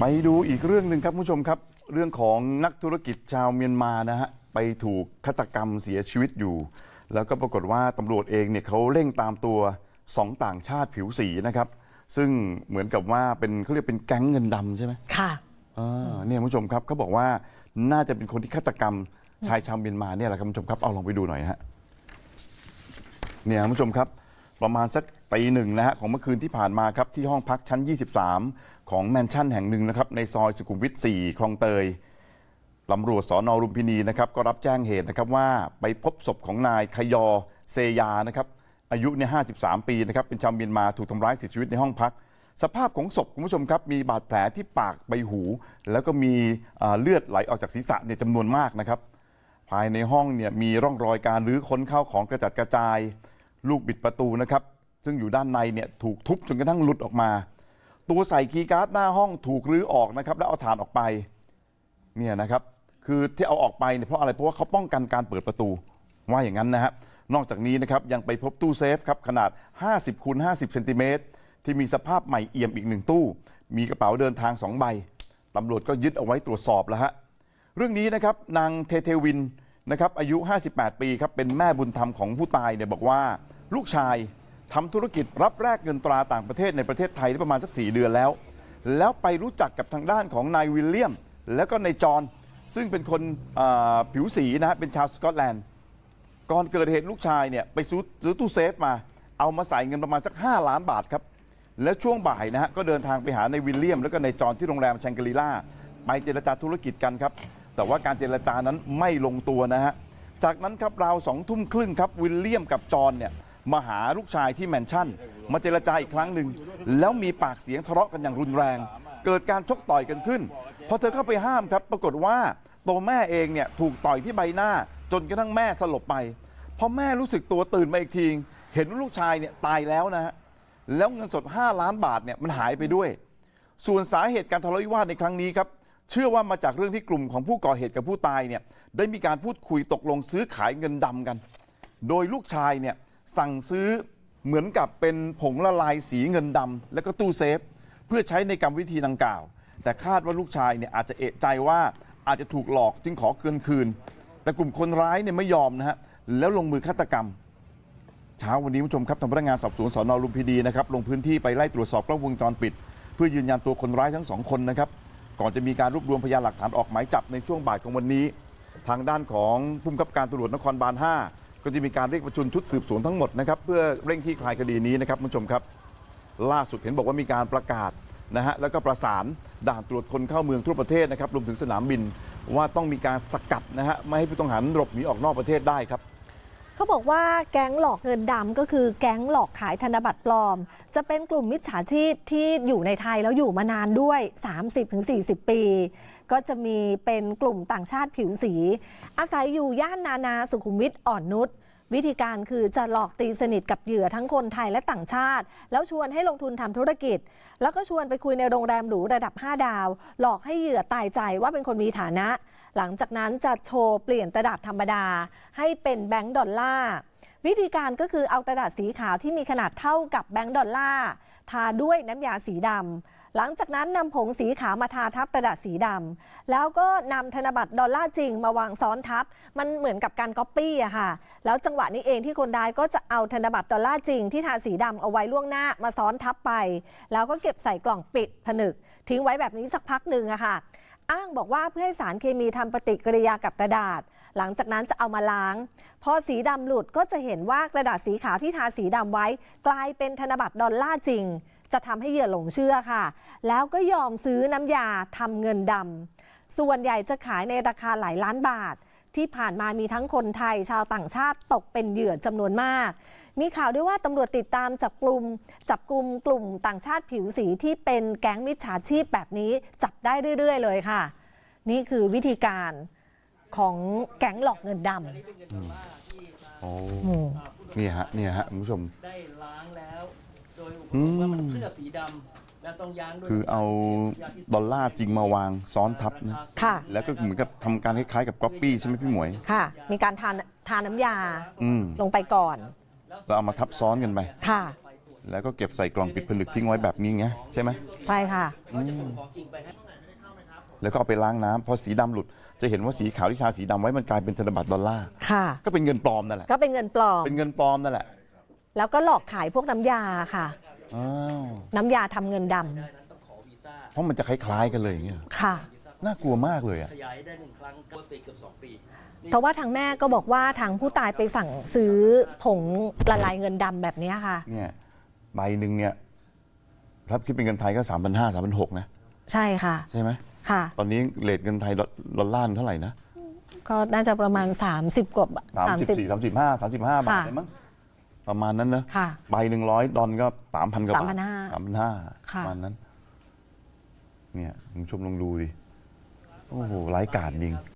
ไปดูอีกเรื่องหนึ่งครับคุณผู้ชมครับ เรื่องของนักธุรกิจชาวเมียนมานะฮะไปถูกฆาตกรรมเสียชีวิตอยู่ แล้วก็ปรากฏว่าตำรวจเองเนี่ยเขาเร่งตามตัวสองต่างชาติผิวสีนะครับ ซึ่งเหมือนกับว่าเป็นเขาเรียกเป็นแก๊งเงินดำใช่ไหมค่ะอ่าเนี่ยคุณผู้ชมครับเขาบอกว่าน่าจะเป็นคนที่ฆาตกรรมชายชาวเมียนมาเนี่ยแหละครับคุณผู้ชมครับเอาลองไปดูหน่อยฮะเนี่ยคุณผู้ชมครับ ประมาณสักตีหนึ่งนะฮะของเมื่อคืนที่ผ่านมาครับที่ห้องพักชั้น 23 ของแมนชั่นแห่งหนึ่งนะครับในซอยสุขุมวิท 4 คลองเตยตำรวจสอนอรุมพินีนะครับก็รับแจ้งเหตุนะครับว่าไปพบศพของนายขยอเซยานะครับอายุเนี่ย53 ปีนะครับเป็นชาวเมียนมาถูกทำร้ายเสียชีวิตในห้องพัก สภาพของศพคุณผู้ชมครับมีบาดแผลที่ปากใบหู แล้วก็มีเลือดไหลออกจากศีรษะเนี่ยจำนวนมากนะครับภายในห้องเนี่ยมีร่องรอยการรื้อค้นเข้าของกระจัดกระจาย ลูกบิดประตูนะครับ ซึ่งอยู่ด้านในเนี่ยถูกทุบจนกระทั่งหลุดออกมา ตัวใส่คีย์การ์ดหน้าห้องถูกรื้อออกนะครับ แล้วเอาถ่านออกไปเนี่ยนะครับ คือที่เอาออกไปเนี่ยเพราะอะไรเพราะว่าเขาป้องกันการเปิดประตูว่าอย่างนั้นนะฮะนอกจากนี้นะครับยังไปพบตู้เซฟครับขนาด 50คูณ50เซนติเมตรที่มีสภาพใหม่เอี่ยมอีกหนึ่งตู้ มีกระเป๋าเดินทางสองใบตำรวจก็ยึดเอาไว้ตรวจสอบแล้วฮะเรื่องนี้นะครับนางเทเทวินนะครับอายุ 58 ปีครับเป็นแม่บุญธรรมของผู้ตายเนี่ยบอกว่า ลูกชายทำธุรกิจรับแลกเงินตราต่างประเทศในประเทศไทยได้ประมาณสัก 4 เดือนแล้ว แล้วไปรู้จักกับทางด้านของนายวิลเลียม แล้วก็นายจอห์นซึ่งเป็นคนอ่าผิวสีนะฮะเป็นชาวสกอตแลนด์ ก่อนเกิดเหตุลูกชายเนี่ยไปซื้อซื้อตู้เซฟมา เอามาใส่เงินประมาณสัก 5 ล้านบาทครับ แล้วช่วงบ่ายนะฮะก็เดินทางไปหาในวิลเลียม แล้วก็ในจอห์นที่โรงแรมแชงกรีล่าไปเจรจาธุรกิจกันครับ แต่ว่าการเจรจานั้นไม่ลงตัวนะฮะ จากนั้นครับราวสองทุ่มครึ่งครับวิลเลียมกับจอห์นเนี่ย มาหาลูกชายที่แมนชั่น มาเจรจาอีกครั้งหนึ่งแล้วมีปากเสียงทะเลาะกันอย่างรุนแรง เกิดการชกต่อยกันขึ้นพอเธอเข้าไปห้ามครับ ปรากฏว่าตัวแม่เองเนี่ยถูกต่อยที่ใบหน้า จนกระทั่งแม่สลบไปพอแม่รู้สึกตัวตื่นมาอีกทีเห็นว่าลูกชายเนี่ยตายแล้วนะฮะแล้วเงินสด 5 ล้านบาทเนี่ยมันหายไปด้วย ส่วนสาเหตุการทะเลาะวิวาทในครั้งนี้ครับเชื่อว่ามาจากเรื่องที่กลุ่มของผู้ก่อเหตุกับผู้ตายเนี่ยได้มีการพูดคุยตกลงซื้อขายเงินดำกัน โดยลูกชายเนี่ย สั่งซื้อเหมือนกับเป็นผงละลายสีเงินดำแล้วก็ตู้เซฟ เพื่อใช้ในกรรมวิธีดังกล่าว แต่คาดว่าลูกชายเนี่ยอาจจะเอะใจว่าอาจจะถูกหลอกจึงขอเกินคืน แต่กลุ่มคนร้ายเนี่ยไม่ยอมนะฮะแล้วลงมือฆาตกรรม เช้าวันนี้คุณผู้ชมครับทางพนักงานสอบสวนสอนอลุมพินีนะครับลงพื้นที่ไปไล่ตรวจสอบกล้องวงจรปิด เพื่อยืนยันตัวคนร้ายทั้งสองคนนะครับ ก่อนจะมีการรวบรวมพยานหลักฐานออกหมายจับในช่วงบ่ายของวันนี้ ทางด้านของผู้บังคับการตำรวจนครบาล 5 ก็จะมีการเรียกประชุมชุดสืบสวนทั้งหมดนะครับเพื่อเร่งคลี่คลายคดีนี้นะครับคุณผู้ชมครับ ล่าสุดเห็นบอกว่ามีการประกาศนะฮะแล้วก็ประสานด่านตรวจคนเข้าเมืองทั่วประเทศนะครับรวมถึงสนามบินว่าต้องมีการสกัดนะฮะไม่ให้ผู้ต้องหาหลบหนีออกนอกประเทศได้ครับ เขาบอกว่าแก๊งหลอกเงินดำก็คือแก๊งหลอกขายธนบัตรปลอม จะเป็นกลุ่มมิจฉาชีพที่อยู่ในไทยแล้วอยู่มานานด้วย 30-40 ปี ก็จะมีเป็นกลุ่มต่างชาติผิวสี อาศัยอยู่ย่านนานาสุขุมวิทอ่อนนุช วิธีการคือจะหลอกตีสนิทกับเหยื่อทั้งคนไทยและต่างชาติ แล้วชวนให้ลงทุนทำธุรกิจ แล้วก็ชวนไปคุยในโรงแรมหรูระดับ 5 ดาว หลอกให้เหยื่อตายใจว่าเป็นคนมีฐานะ หลังจากนั้นจะโชว์เปลี่ยนกระดาษธรรมดา ให้เป็นแบงก์ดอลลาร์ วิธีการก็คือเอากระดาษสีขาวที่มีขนาดเท่ากับแบงก์ดอลลาร์ทาด้วยน้ำยาสีดำหลังจากนั้นนำผงสีขาวมาทาทับกระดาษสีดำแล้วก็นำธนบัตรดอลลาร์จริงมาวางซ้อนทับ มันเหมือนกับการก๊อปปี้อะค่ะ แล้วจังหวะนี้เองที่คนร้ายก็จะเอาธนบัตรดอลลาร์จริงที่ทาสีดำเอาไว้ล่วงหน้ามาซ้อนทับไป แล้วก็เก็บใส่กล่องปิดผนึก ทิ้งไว้แบบนี้สักพักหนึ่งอะค่ะ อ้างบอกว่าเพื่อให้สารเคมีทำปฏิกิริยากับกระดาษ หลังจากนั้นจะเอามาล้าง พอสีดำหลุดก็จะเห็นว่ากระดาษสีขาวที่ทาสีดำไว้ กลายเป็นธนบัตรดอลลาร์จริง จะทำให้เหยื่อหลงเชื่อค่ะ แล้วก็ยอมซื้อน้ำยาทำเงินดำส่วนใหญ่จะขายในราคาหลายล้านบาทที่ผ่านมามีทั้งคนไทยชาวต่างชาติตกเป็นเหยื่อจำนวนมาก มีข่าวด้วยว่าตำรวจติดตามจับกลุ่มจับกลุ่มกลุ่มต่างชาติผิวสีที่เป็นแก๊งมิจฉาชีพแบบนี้จับได้เรื่อย ๆ เลยค่ะ นี่คือวิธีการ ของแก๊งหลอกเงินดโอ้ำอืมนี่ฮะนี่ฮะคุณผู้ชม ได้ล้างแล้ว โดยอุปอืกมรณ์ว่ามันเคลือบสีดำแล้วต้องย้างด้วยคือเอาดอลลาร์จริงมาวางซ้อนทับนะค่ะแล้วแล้วก็เหมือนกับทำการคล้ายๆกับก๊อปปี้ใช่ไหมพี่หมวย ค่ะ มีการทานทาน้ำยาอืมลงไปก่อน แล้วเอามาทับซ้อนกันไป ค่ะ แล้วก็เก็บใส่กล่องปิดผนึกทิ้งไว้แบบนี้ไงใช่ไหม ใช่ค่ะ เขาจะส่งของจริงไปให้ แล้วก็เอาไปล้างน้ำพอสีดำหลุด จะเห็นว่าสีขาวที่ทาสีดำไว้มันกลายเป็นธนบัตรดอลลาร์ค่ะก็เป็นเงินปลอมนั่นแหละก็เป็นเงินปลอมเป็นเงินปลอมนั่นแหละ แล้วก็หลอกขายพวกน้ำยาค่ะอ้าวน้ำยาทำเงินดำได้นั้นต้องขอวีซ่าเพราะมันจะคล้ายๆกันเลยอย่างเงี้ยค่ะน่ากลัวมากเลยอะขยายได้หนึ่งครั้งโปรเซสเกือบสองปีเพราะว่าทางแม่ก็บอกว่าทางผู้ตายไปสั่งซื้อผงละลายเงินดำแบบเนี้ยค่ะ เนี่ยใบหนึ่งเนี่ยถ้าคิดเป็นเงินไทยก็สามพันห้าสามพันหกนะ ใช่ค่ะ ใช่ไหม ค่ะ ตอนนี้เลทเงินไทยดอลลาร์เท่าไหร่นะ ก็น่าจะประมาณ 30 กว่าสามสิบสี่สามสิบห้าสามสิบห้าบาทค่ะเลยมั้งประมาณนั้นนะค่ะใบหนึ่งร้อยดอลก็สามพันกว่าบาท3,500สามพันห้าค่ะประมาณนั้น เนี่ยคุณผู้ชมลองดูดิ โอ้โหไร้ายกาดจริง